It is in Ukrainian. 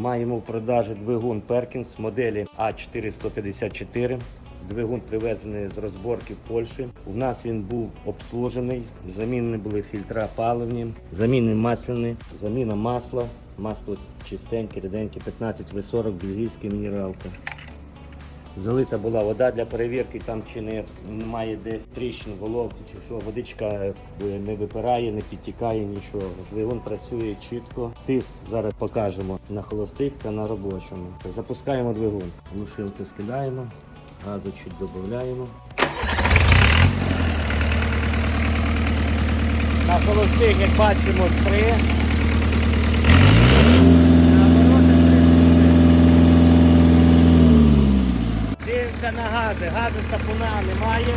Маємо в продажі двигун Перкінс моделі А454. Двигун привезений з розборки в Польщі. У нас він був обслужений, замінені були фільтра паливні, заміни масляні, заміна масла. Масло чистеньке, ріденьке, 15 В40, бельгійське мінералка. Залита була вода для перевірки, там чи не немає десь тріщин, головці, чи що. Водичка е, не випирає, не підтікає нічого. Двигун працює чітко. Тиск зараз покажемо на холостих та на робочому. Запускаємо двигун. Глушилку скидаємо, газу чуть додаємо. На холостих, як бачимо, три. На оборотах три. Дивимося на гази. Газу сапуна немає.